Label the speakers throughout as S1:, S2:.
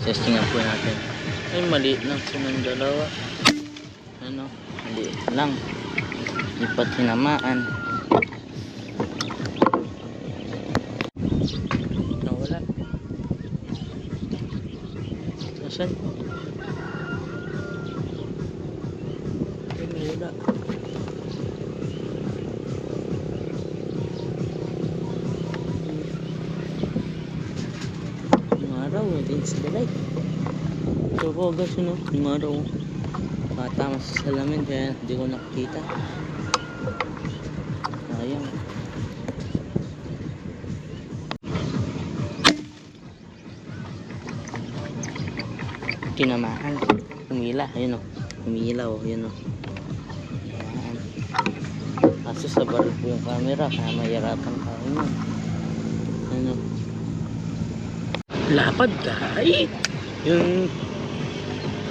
S1: Testingan po natin. Ay, maliit lang siya ng dalawa. Ano? Maliit lang. Hindi pa tinamaan. Nawala. Nasaan? Ay, nawala. Yung against the light. So po guys, ano, yung araw, patama sa salamin kaya hindi ko nakikita. Sayang. Tinamaan. Humila, ayun o. Humila o, yun o. Tinamaan. Kaso sa baril yung camera, kaya mahirapan tayo nun. Ano? Lapad kahit. Yung,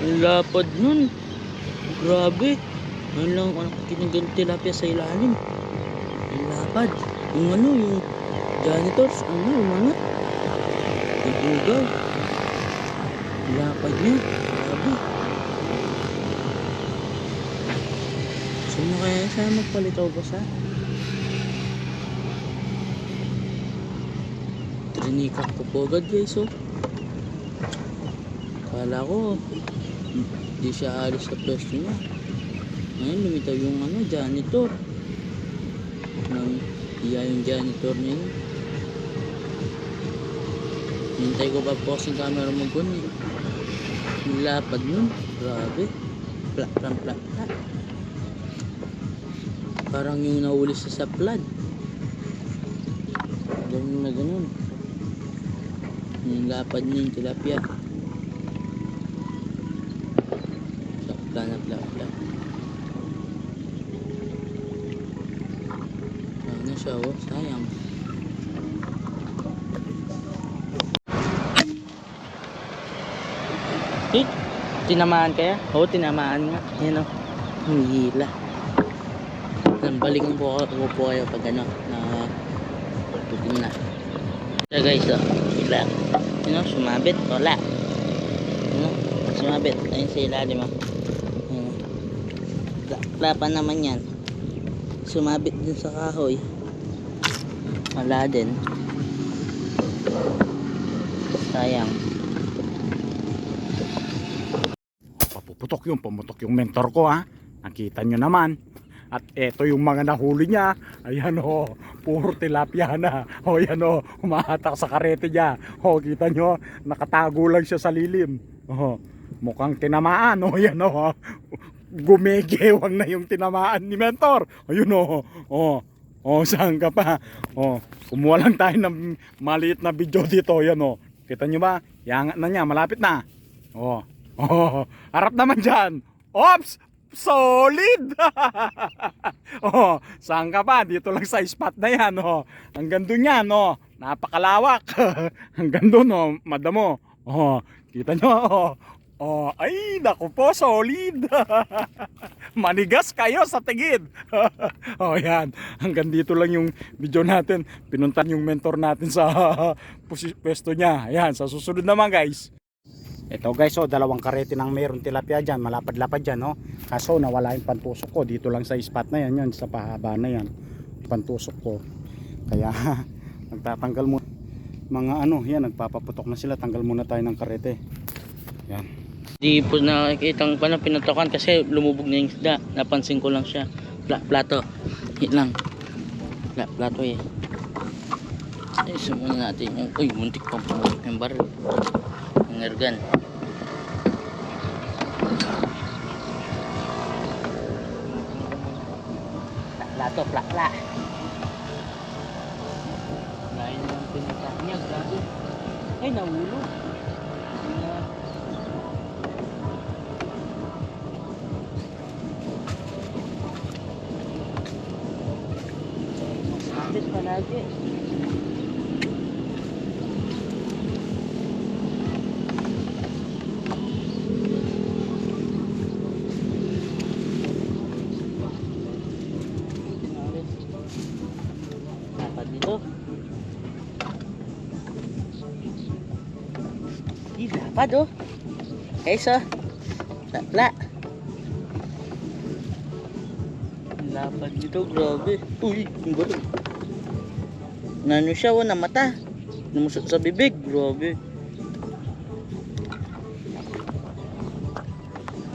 S1: yung lapad nun. Grabe. Ano lang ako nakikinig ng tilapia sa ilalim. Yung lapad. Yung ano, yung janitors, ano, yung mga. Yung ugaw. Yung lapad niya. Grabe. Sino kaya sana magpalitaw ba sa? Trinikak ko po agad guys oh. Kala ko hindi siya alis sa pwesto niya. Ngayon lumitaw yung ano, janitor. Nang iya yung janitor niya. Hintay ko pa po kasing camera mo gun eh. Yung lapad nun, grabe. Plak, plak, plak, plak. Parang yung nahuli siya sa flood. Ganun na ganun. Yung lapad niya yung tilapia. Sakla na plak plak. Ano siya oh, sayang. Eh, tinamaan kaya? Oo, tinamaan nga. Yan o. Ang hila. Balikan po ako po kayo pag ano, na putin na. So guys, oh, hila. Yun o, sumabit. Wala. Ano? Sumabit. Ayun sa ilalim oh. Ayun. Lapan naman yan. Sumabit din sa kahoy. Wala din. Sayang.
S2: Papuputok yung pumutok yung mentor ko ha. Nakita nyo naman. At eto yung mga nahuli niya. Ayan o, puro tilapia na. O yan o, humahatak sa karete niya. O kita nyo, nakatago lang siya sa lilim. O, mukhang tinamaan. O yan o, gumegewang na yung tinamaan ni mentor. Ayun o, o, o saan ka pa? O, kumuha lang tayo ng maliit na video dito. Yan o, kita nyo ba? Yangat na niya, malapit na. O, Oh, harap naman dyan. Ops! Solid! oh, saan ka pa? Dito lang sa spot na yan. Oh. Hanggang doon yan. Oh. Napakalawak. Hanggang doon. Oh. Madamo. Oh, kita nyo. Oh. Oh, ay, naku po, solid. Manigas kayo sa tigid. oh, yan. Hanggang dito lang yung video natin. Pinuntan yung mentor natin sa pwesto niya. Ayan, sa susunod naman guys. Ito guys, oh, dalawang karete ng meron tilapia dyan, malapad-lapad dyan, no? Kaso nawala yung pantusok ko, dito lang sa spot na yan, yan sa pahaba na yan, pantusok ko. Kaya, nagtatanggal mo mga ano, yan, nagpapaputok na sila, tanggal muna tayo ng karete. Yan.
S1: Di po nakikita pa na pinatokan kasi lumubog na yung isda. Napansin ko lang siya. Pla plato. Hit lang. Pla plato eh. Ay, sumuna natin. Uy, muntik pang pumusok yung baril. Ang ergan. Pla plato, pla pla. Lain ng pinitak niya, grabe. Ay, nahulog. Na- Habis palagi. Dapat lapad oh. Guys oh. Lapla. Ang Lapad nito, grabe. Uy, yung gano'n. Nano siya, oh, na mata. Lumusot sa bibig, grabe.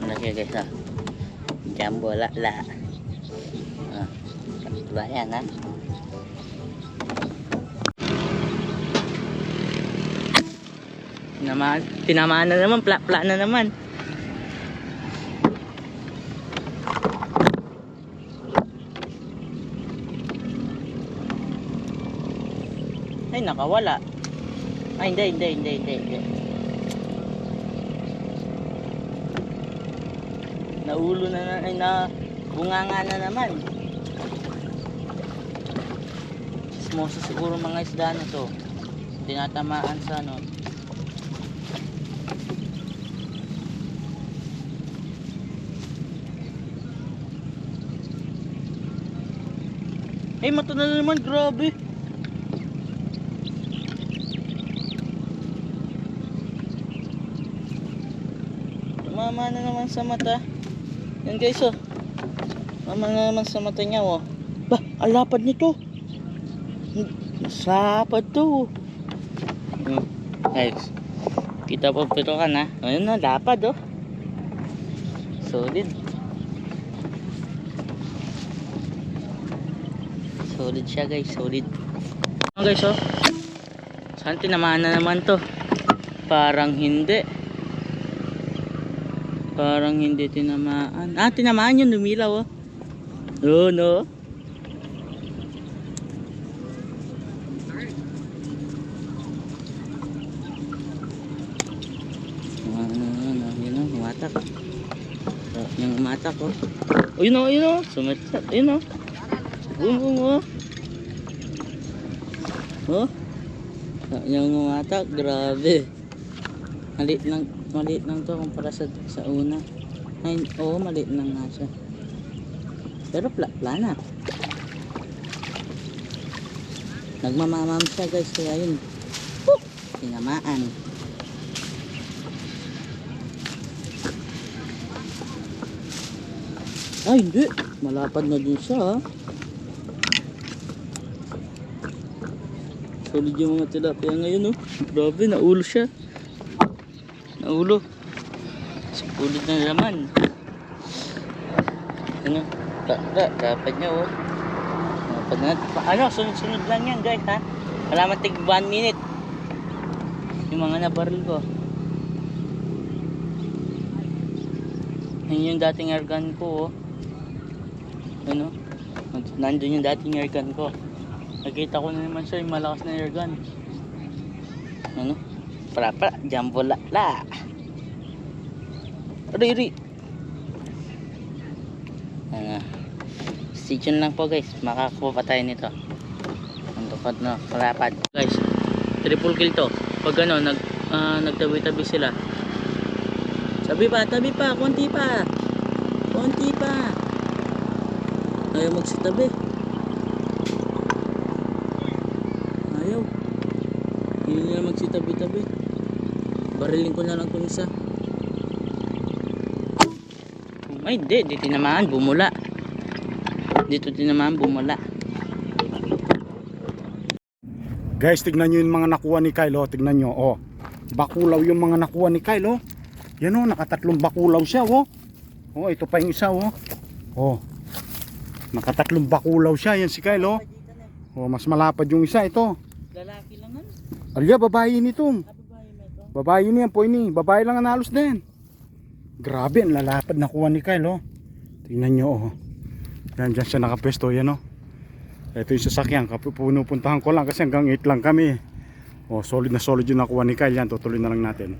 S1: Laki guys ah. Jumbo lapla. Ah, diba yan ha? Tinamaan, tinamaan na naman, pla-pla na naman. Ay, nakawala. Ay, hindi, hindi, hindi, hindi, hindi. Naulo na na, ay na, bunganga na naman. Smosa siguro mga isda na to. Tinatamaan sa ano. Ay, mata na naman, grabe. Mama na naman sa mata. Yan guys, oh. Mama na naman sa mata niya, oh. Ba, ang lapad nito. Mas lapad to. Hmm. Guys, kita po pero ka na. Ayun na, lapad, oh. Solid. Solid siya guys, solid. Ano guys, oh. Saan tinamaan na naman to? Parang hindi. Parang hindi tinamaan. Ah, tinamaan yun, lumilaw, oh. No? Oh, umatak. Yung umatak, oh. Yun, oh, yun, oh. Sumitat, yun, oh. Boom, oh. Oh. Ah, Yung umatak, grabe. Maliit lang, maliit lang to kumpara sa, sa una. Ay, oo, maliit lang nga siya. Pero pla, plana. Nagmamamam siya guys, kaya yun. Tinamaan. Ay, hindi. Malapad na din siya, ha. Solid yung mga tilapia ngayon, oh. Grabe, naulo siya. Naulo. Sulit na naman. Ano? Da, da, dapat niya, oh. Dapat na. Ano, sunod-sunod lang yan, guys, ha. Wala tig 1 minute. Yung mga nabaril ko. Yan yung dating airgun ko, oh. Ano? Nandun yung dating airgun ko. Nakita ko na naman siya yung malakas na airgun. Ano? Para para, jumbo la la. Ri ri. Ano? Stay tuned lang po guys. Makakuha pa tayo nito. Ang tukad na kalapad. Guys, triple kill to. Pag ano, nag, ah, nagtabi-tabi sila. Sabi pa, tabi pa, konti pa. Konti pa. Ayaw magsitabi. Ayaw. Hindi nila magsitabi-tabi. Barilin ko na lang itong isa. Ay, hindi. Di tinamaan. Bumula. Dito tinamaan. Bumula.
S2: Guys, tignan nyo yung mga nakuha ni Kyle, oh. Tignan nyo, oh. Bakulaw yung mga nakuha ni Kyle, oh. Yan, oh. Nakatatlong bakulaw siya, oh. Oh, ito pa yung isa, oh. Oh. Nakatatlong bakulaw siya. Yan si Kyle, oh. Oh, mas malapad yung isa, ito.
S1: Lalaki?
S2: Alya, babae nito.
S1: Ito.
S2: Babae niyan po ini. Babae lang ang halos din. Grabe, ang lalapad na kuha ni Kyle, oh. Tingnan nyo, oh. Yan, dyan siya nakapwesto, yan, oh. Ito yung sasakyan, pupuntahan ko lang kasi hanggang 8 lang kami. Oh, solid na solid yung nakuha ni Kyle yan. Tutuloy na lang natin.